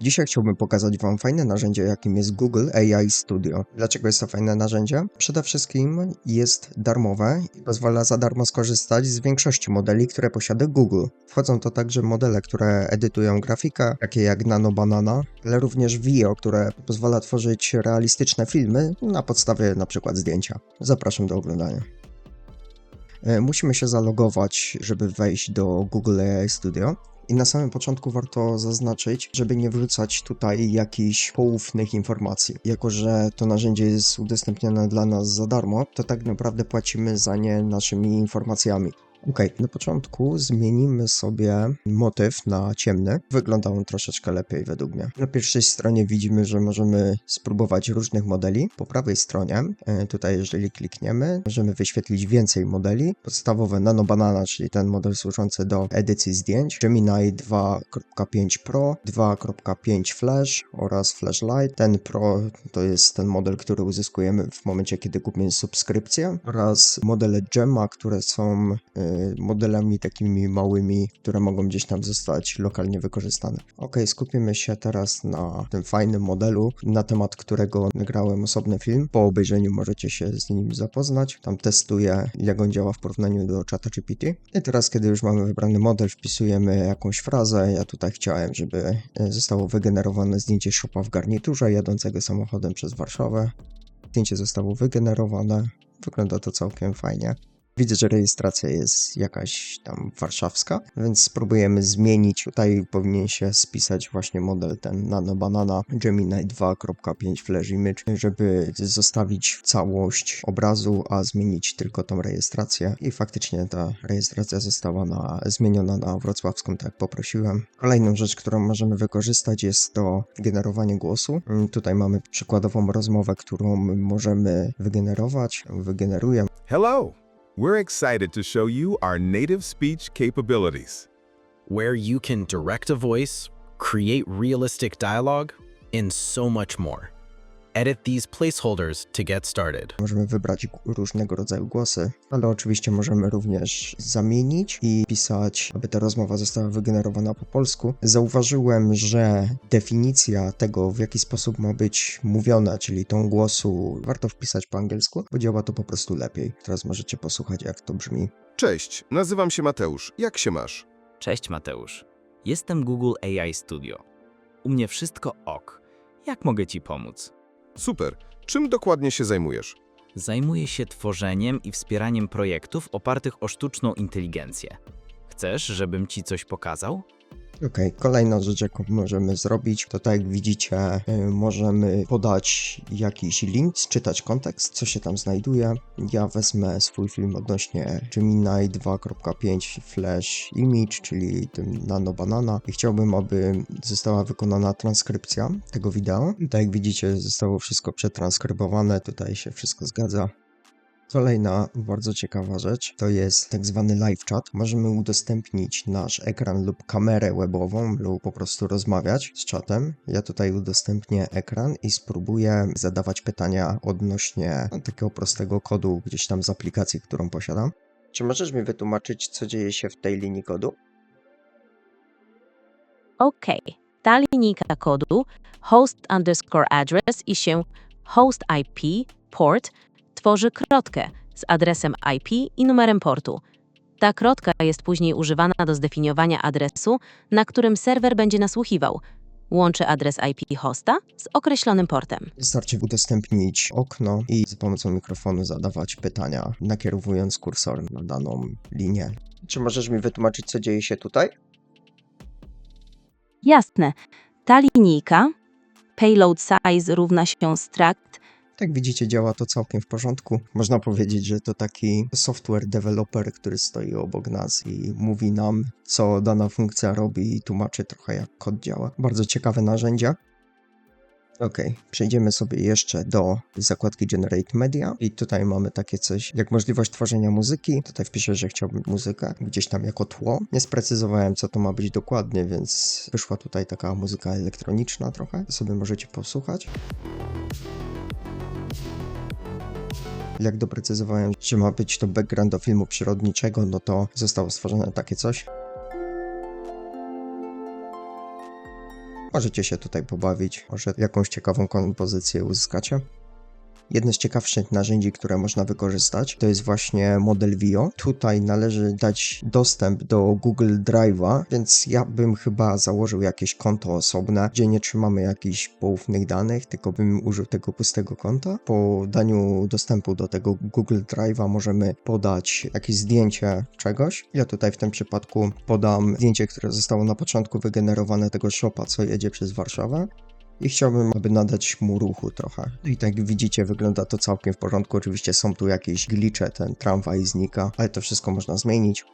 Dzisiaj chciałbym pokazać Wam fajne narzędzie, jakim jest Google AI Studio. Dlaczego jest to fajne narzędzie? Przede wszystkim jest darmowe i pozwala za darmo skorzystać z większości modeli, które posiada Google. Wchodzą to także modele, które edytują grafikę, takie jak Nano Banana, ale również Vio, które pozwala tworzyć realistyczne filmy na podstawie przykład zdjęcia. Zapraszam do oglądania. E, Musimy się zalogować, żeby wejść do Google AI Studio. I na samym początku warto zaznaczyć, żeby nie wrzucać tutaj jakichś poufnych informacji. Jako, że to narzędzie jest udostępnione dla nas za darmo, to tak naprawdę płacimy za nie naszymi informacjami. Ok, na początku zmienimy sobie motyw na ciemny. Wygląda on troszeczkę lepiej według mnie. Na pierwszej stronie widzimy, że możemy spróbować różnych modeli. Po prawej stronie, e, tutaj jeżeli klikniemy, możemy wyświetlić więcej modeli. Podstawowe Nano Banana, czyli ten model służący do edycji zdjęć. Gemini 2.5 Pro, 2.5 Flash oraz Flashlight. Ten Pro to jest ten model, który uzyskujemy w momencie, kiedy kupimy subskrypcję. Oraz modele Gemma, które są e, modelami takimi małymi, które mogą gdzieś tam zostać lokalnie wykorzystane. Ok, skupimy się teraz na tym fajnym modelu, na temat którego nagrałem osobny film. Po obejrzeniu możecie się z nim zapoznać. Tam testuję, jak on działa w porównaniu do ChatGPT. I teraz, kiedy już mamy wybrany model, wpisujemy jakąś frazę. Ja tutaj chciałem, żeby e, zostało wygenerowane zdjęcie szopa w garniturze jadącego samochodem przez Warszawę. Zdjęcie zostało wygenerowane. Wygląda to całkiem fajnie. Widzę, że rejestracja jest jakaś tam warszawska, więc spróbujemy zmienić. Tutaj powinien się spisać właśnie model ten Nano Banana Gemini 2.5 Flash Image, żeby zostawić całość obrazu, a zmienić tylko tą rejestrację. I faktycznie ta rejestracja została na, zmieniona na wrocławską, tak jak poprosiłem. Kolejną rzecz, którą możemy wykorzystać jest to generowanie głosu. Mm, Tutaj mamy przykładową rozmowę, którą możemy wygenerować. Wygeneruję. Hello! We're excited to show you our native speech capabilities. where you can direct a voice, create realistic dialogue, and so much more. Edit these placeholders to get started. Możemy wybrać różnego rodzaju głosy, ale oczywiście możemy również zamienić i pisać, aby ta rozmowa została wygenerowana po polsku. Zauważyłem, że definicja tego, w jaki sposób ma być mówiona, czyli tą głosu, warto wpisać po angielsku, bo działa to po prostu lepiej. Teraz możecie posłuchać, jak to brzmi. Cześć, nazywam się Mateusz. Jak się masz? Cześć Mateusz. Jestem Google AI Studio. U mnie wszystko ok. Jak mogę Ci pomóc? Super. Czym dokładnie się zajmujesz? Zajmuję się tworzeniem i wspieraniem projektów opartych o sztuczną inteligencję. Chcesz, żebym Ci coś pokazał? Ok, kolejna rzecz, jaką możemy zrobić, to tak jak widzicie, y, możemy podać jakiś link, czytać kontekst, co się tam znajduje. Ja wezmę swój film odnośnie Gemini 2.5 Flash Image, czyli tym Nano Banana i chciałbym, aby została wykonana transkrypcja tego wideo. Tak jak widzicie, zostało wszystko przetranskrybowane, tutaj się wszystko zgadza. Kolejna bardzo ciekawa rzecz to jest tak zwany live chat. Możemy udostępnić nasz ekran lub kamerę webową lub po prostu rozmawiać z czatem. Ja tutaj udostępnię ekran i spróbuję zadawać pytania odnośnie no, takiego prostego kodu gdzieś tam z aplikacji, którą posiadam. Czy możesz mi wytłumaczyć, co dzieje się w tej linii kodu? OK. Ta linijka kodu host underscore address i się host IP port tworzy krotkę z adresem IP i numerem portu. Ta krotka jest później używana do zdefiniowania adresu, na którym serwer będzie nasłuchiwał. Łączy adres IP hosta z określonym portem. Wystarczy udostępnić okno i za pomocą mikrofonu zadawać pytania, nakierowując kursor na daną linię. Czy możesz mi wytłumaczyć, co dzieje się tutaj? Jasne. Ta linijka payload size równa się struct Jak widzicie, działa to całkiem w porządku. Można powiedzieć, że to taki software developer, który stoi obok nas i mówi nam, co dana funkcja robi i tłumaczy trochę, jak kod działa. Bardzo ciekawe narzędzia. Ok, przejdziemy sobie jeszcze do zakładki Generate Media i tutaj mamy takie coś jak możliwość tworzenia muzyki. Tutaj wpiszę, że chciałbym muzykę gdzieś tam jako tło. Nie sprecyzowałem, co to ma być dokładnie, więc wyszła tutaj taka muzyka elektroniczna trochę. Sobie możecie posłuchać. Jak doprecyzowałem, że ma być to background do filmu przyrodniczego, no to zostało stworzone takie coś. Możecie się tutaj pobawić, może jakąś ciekawą kompozycję uzyskacie. Jedno z ciekawszych narzędzi, które można wykorzystać, to jest właśnie model Vio. Tutaj należy dać dostęp do Google Drive'a, więc ja bym chyba założył jakieś konto osobne, gdzie nie trzymamy jakichś poufnych danych, tylko bym użył tego pustego konta. Po daniu dostępu do tego Google Drive'a możemy podać jakieś zdjęcie czegoś. Ja tutaj w tym przypadku podam zdjęcie, które zostało na początku wygenerowane tego shopa, co jedzie przez Warszawę. I chciałbym, aby nadać mu ruchu trochę. I tak jak widzicie, wygląda to całkiem w porządku. Oczywiście są tu jakieś glicze, ten tramwaj znika, ale to wszystko można zmienić.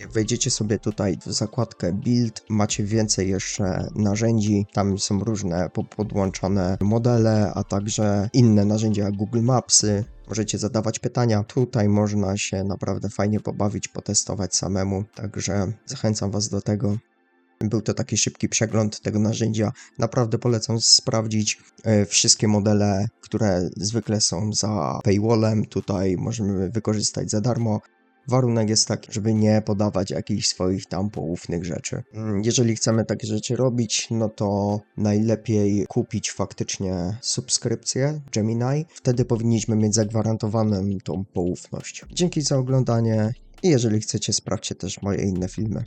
Jak wejdziecie sobie tutaj w zakładkę Build, macie więcej jeszcze narzędzi. Tam są różne po- podłączone modele, a także inne narzędzia jak Google Mapsy. Możecie zadawać pytania. Tutaj można się naprawdę fajnie pobawić, potestować samemu. Także zachęcam Was do tego. Był to taki szybki przegląd tego narzędzia. Naprawdę polecam sprawdzić e, wszystkie modele, które zwykle są za paywallem. Tutaj możemy wykorzystać za darmo. Warunek jest taki, żeby nie podawać jakichś swoich tam poufnych rzeczy. Mm, Jeżeli chcemy takie rzeczy robić, no to najlepiej kupić faktycznie subskrypcję Gemini. Wtedy powinniśmy mieć zagwarantowaną tą poufność. Dzięki za oglądanie i jeżeli chcecie, sprawdźcie też moje inne filmy.